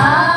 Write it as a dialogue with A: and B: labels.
A: 아.